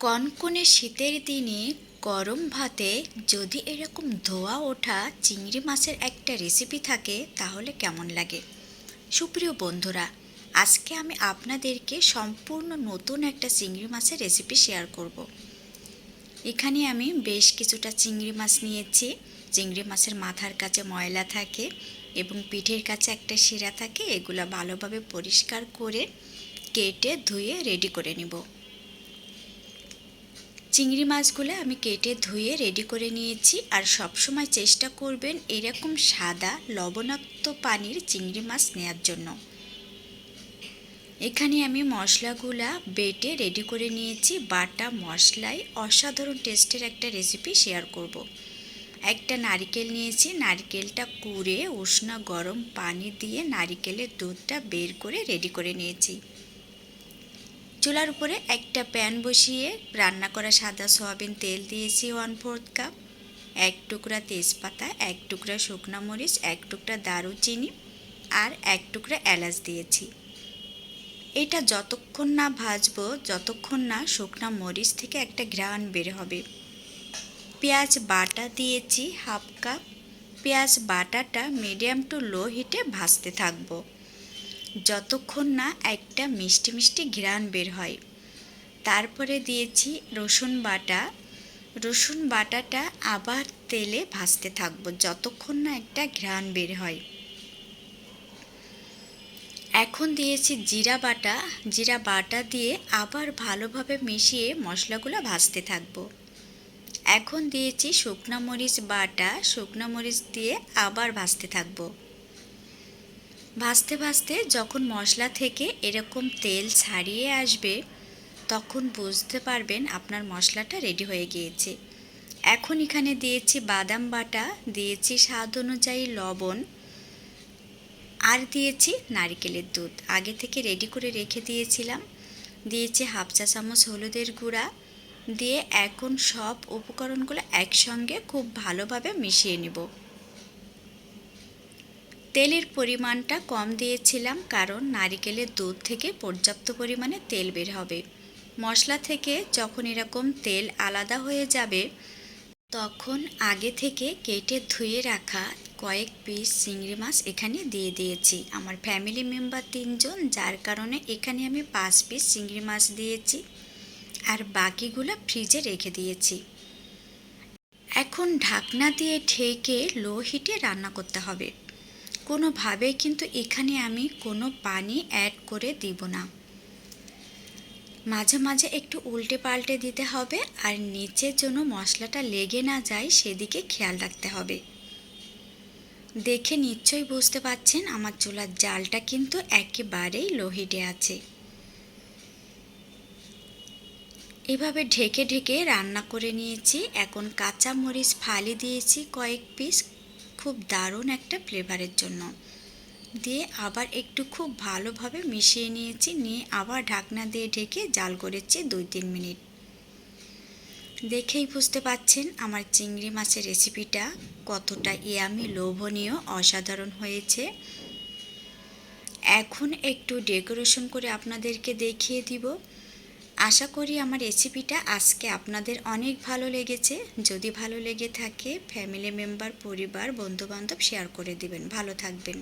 কনকনে শীতের দিনে গরম ভাতে যদি এরকম ধোয়া ওঠা চিংড়ি মাছের একটা রেসিপি থাকে, তাহলে কেমন লাগে? সুপ্রিয় বন্ধুরা, আজকে আমি আপনাদেরকে সম্পূর্ণ নতুন একটা চিংড়ি মাছের রেসিপি শেয়ার করব। এখানে আমি বেশ কিছুটা চিংড়ি মাছ নিয়েছি। চিংড়ি মাছের মাথার কাছে ময়লা থাকে এবং পিঠের কাছে একটা শিরা থাকে, এগুলো ভালোভাবে পরিষ্কার করে কেটে ধুয়ে রেডি করে নিব। চিংড়ি মাছগুলো আমি কেটে ধুয়ে রেডি করে নিয়েছি আর সব সময় চেষ্টা করবেন এরকম সাদা, লবণাক্ত পানির চিংড়ি মাছ নেয়ার জন্য। এখানে আমি মশলাগুলা বেটে রেডি করে নিয়েছি। বাটা মশলায় অসাধারণ টেস্টের একটা রেসিপি শেয়ার করব। একটা নারিকেল নিয়েছি। নারিকেলটা কুড়ে উষ্ণ গরম পানি দিয়ে নারিকেলের দুধটা বের করে রেডি করে নিয়েছি। চুলার উপরে একটা প্যান বসিয়ে রান্না করা সাদা সয়াবিন তেল দিয়েছি ওয়ান ফোর্থ কাপ। এক টুকরা তেজপাতা, এক টুকরা শুকনা মরিচ, এক টুকরা দারুচিনি আর এক টুকরা এলাচ দিয়েছি। এটা যতক্ষণ না ভাজবো, যতক্ষণ না শুকনা মরিচ থেকে একটা ঘ্রাণ বের হবে। পেঁয়াজ বাটা দিয়েছি হাফ কাপ। পেঁয়াজ বাটাটা মিডিয়াম টু লো হিটে ভাজতে থাকব। যতক্ষণ না একটা মিষ্টি মিষ্টি ঘ্রাণ বের হয়। তারপরে দিয়েছি রসুন বাটা। রসুন বাটাটা আবার তেলে ভাজতে থাকব যতক্ষণ না একটা ঘ্রাণ বের হয়। এখন দিয়েছি জিরা বাটা। জিরা বাটা দিয়ে আবার ভালোভাবে মিশিয়ে মশলাগুলো ভাজতে থাকব। এখন দিয়েছি শুকনা মরিচ বাটা। শুকনা মরিচ দিয়ে আবার ভাজতে থাকব। ভাজতে ভাজতে যখন মশলা থেকে এরকম তেল ছাড়িয়ে আসবে, তখন বুঝতে পারবেন আপনার মশলাটা রেডি হয়ে গিয়েছে। এখন এখানে দিয়েছি বাদাম বাটা, দিয়েছি স্বাদ অনুযায়ী লবণ, আর দিয়েছি নারিকেলের দুধ। আগে থেকে রেডি করে রেখে দিয়েছিলাম। দিয়েছি হাফ চা চামচ হলুদের গুঁড়া। দিয়ে এখন সব উপকরণগুলো একসঙ্গে খুব ভালোভাবে মিশিয়ে নেব। তেলের পরিমাণটা কম দিয়েছিলাম কারণ নারিকেলের দুধ থেকে পর্যাপ্ত পরিমাণে তেল বের হবে। মশলা থেকে যখন এরকম তেল আলাদা হয়ে যাবে, তখন আগে থেকে কেটে ধুয়ে রাখা কয়েক পিস চিংড়ি মাছ এখানে দিয়ে দিয়েছি। আমার ফ্যামিলি মেম্বার তিনজন, যার কারণে এখানে আমি পাঁচ পিস চিংড়ি মাছ দিয়েছি আর বাকিগুলো ফ্রিজে রেখে দিয়েছি। এখন ঢাকনা দিয়ে ঢেকে লো হিটে রান্না করতে হবে। কোনোভাবেই কিন্তু এখানে আমি কোনো পানি অ্যাড করে দিব না। মাঝে মাঝে একটু উল্টে পাল্টে দিতে হবে আর নিচের জন্য মশলাটা লেগে না যায় সেদিকে খেয়াল রাখতে হবে। দেখে নিশ্চয়ই বুঝতে পাচ্ছেন আমার চুলার জালটা কিন্তু একেবারেই লোহিটে আছে। এভাবে ঢেকে ঢেকে রান্না করে নিয়েছি। এখন কাঁচা মরিচ ফালি দিয়েছি কয়েক পিস খুব দারুণ একটা ফ্লেভারের জন্য। দিয়ে আবার একটু খুব ভালোভাবে মিশিয়ে নিয়েছি, নিয়ে আবার ঢাকনা দিয়ে ঢেকে জাল করেছি দুই তিন মিনিট। দেখেই বুঝতে পাচ্ছেন আমার চিংড়ি মাছের রেসিপিটা কতটা ইয়ামি, লোভনীয়, অসাধারণ হয়েছে। এখন একটু ডেকোরেশন করে আপনাদেরকে দেখিয়ে দিব। আশা করি আমার রেসিপিটা আজকে আপনাদের অনেক ভালো লেগেছে। যদি ভালো লেগে থাকে ফ্যামিলি মেম্বার পরিবার, বন্ধুবান্ধব শেয়ার করে দিবেন। ভালো থাকবেন।